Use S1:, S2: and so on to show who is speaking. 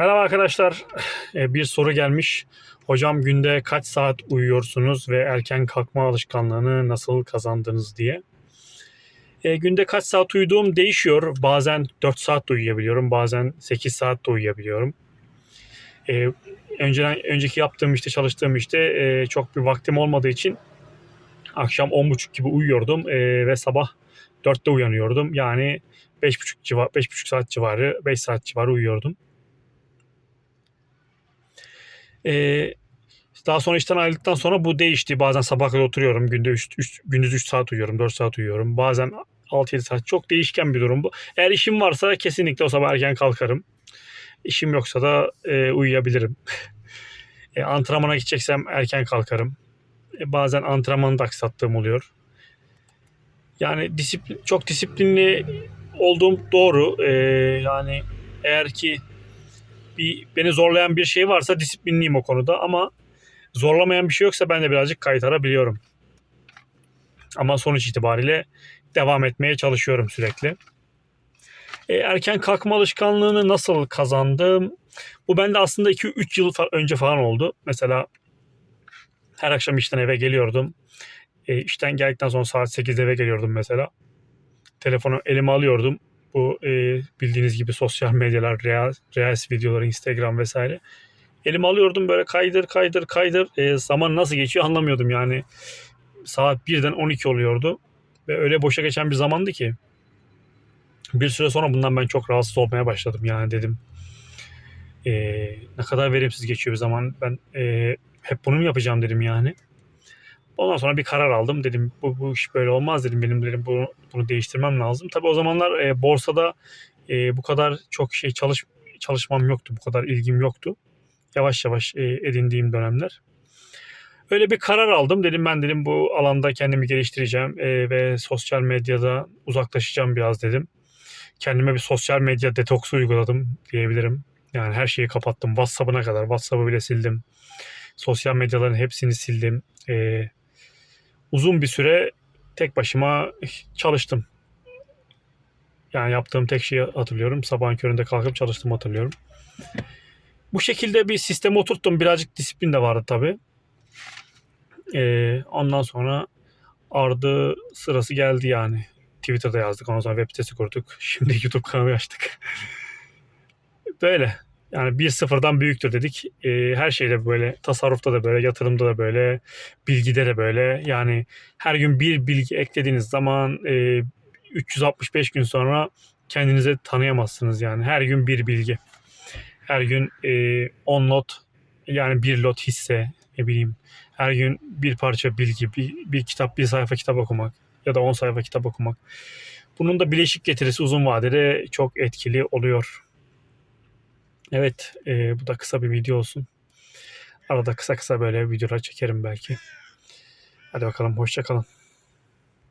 S1: Merhaba arkadaşlar. Ee, Bir soru gelmiş. Hocam günde kaç saat uyuyorsunuz ve erken kalkma alışkanlığını nasıl kazandınız diye. Ee, Günde kaç saat uyuduğum değişiyor. Bazen 4 saat de uyuyabiliyorum. Bazen 8 saat de uyuyabiliyorum. Ee, Önceden, önceki yaptığım işte çalıştığım işte e, çok bir vaktim olmadığı için akşam 10.30 gibi uyuyordum e, ve sabah 4'te uyanıyordum. Yani 5.5 civar 5.5 saat civarı 5 saat civarı uyuyordum. Ee, daha sonra işten ayrıldıktan sonra bu değişti. Bazen sabah kadar oturuyorum. Günde 3, 3, gündüz 3 saat uyuyorum, 4 saat uyuyorum. Bazen 6-7 saat. Çok değişken bir durum bu. Eğer işim varsa kesinlikle o sabah erken kalkarım. İşim yoksa da e, uyuyabilirim. e, antrenmana gideceksem erken kalkarım. E, bazen antrenmanı da aksattığım oluyor. Yani disiplin, çok disiplinli olduğum doğru. E, yani eğer ki bir beni zorlayan bir şey varsa disiplinliyim o konuda ama zorlamayan bir şey yoksa ben de birazcık kaytarabiliyorum. Ama sonuç itibariyle devam etmeye çalışıyorum sürekli. E, erken kalkma alışkanlığını nasıl kazandım? Bu bende aslında 2-3 yıl önce falan oldu. Mesela her akşam işten eve geliyordum. E, işten geldikten sonra saat 8'de eve geliyordum mesela. Telefonu elime alıyordum bu e, bildiğiniz gibi sosyal medyalar, Reels, videoları, Instagram vesaire. Elime alıyordum böyle kaydır kaydır kaydır. E, zaman nasıl geçiyor anlamıyordum yani. Saat 1'den 12 oluyordu. Ve öyle boşa geçen bir zamandı ki. Bir süre sonra bundan ben çok rahatsız olmaya başladım. Yani dedim e, ne kadar verimsiz geçiyor bir zaman. Ben e, hep bunu mu yapacağım dedim yani. Ondan sonra bir karar aldım. Dedim bu, bu iş böyle olmaz dedim. Benim dedim bunu, bunu değiştirmem lazım. Tabii o zamanlar e, borsada e, bu kadar çok şey çalış çalışmam yoktu. Bu kadar ilgim yoktu. Yavaş yavaş e, edindiğim dönemler. Öyle bir karar aldım. Dedim ben dedim bu alanda kendimi geliştireceğim e, ve sosyal medyada uzaklaşacağım biraz dedim. Kendime bir sosyal medya detoksu uyguladım diyebilirim. Yani her şeyi kapattım. WhatsApp'ına kadar. WhatsApp'ı bile sildim. Sosyal medyaların hepsini sildim. E, uzun bir süre tek başıma çalıştım. Yani yaptığım tek şeyi hatırlıyorum. Sabahın köründe kalkıp çalıştım hatırlıyorum. Bu şekilde bir sisteme oturttum. Birazcık disiplin de vardı tabii. Ee, ondan sonra ardı sırası geldi yani. Twitter'da yazdık. Ondan sonra web sitesi kurduk. Şimdi YouTube kanalı açtık. Böyle. Yani bir sıfırdan büyüktür dedik. Ee, her şeyde böyle, tasarrufta da böyle, yatırımda da böyle, bilgide de böyle. Yani her gün bir bilgi eklediğiniz zaman e, 365 gün sonra kendinizi tanıyamazsınız yani. Her gün bir bilgi. Her gün e, 10 lot yani bir lot hisse ne bileyim. Her gün bir parça bilgi, bir, bir kitap, bir sayfa kitap okumak ya da 10 sayfa kitap okumak. Bunun da bileşik getirisi uzun vadede çok etkili oluyor. Evet, e, bu da kısa bir video olsun. Arada kısa kısa böyle videolar çekerim belki. Hadi bakalım, hoşça kalın.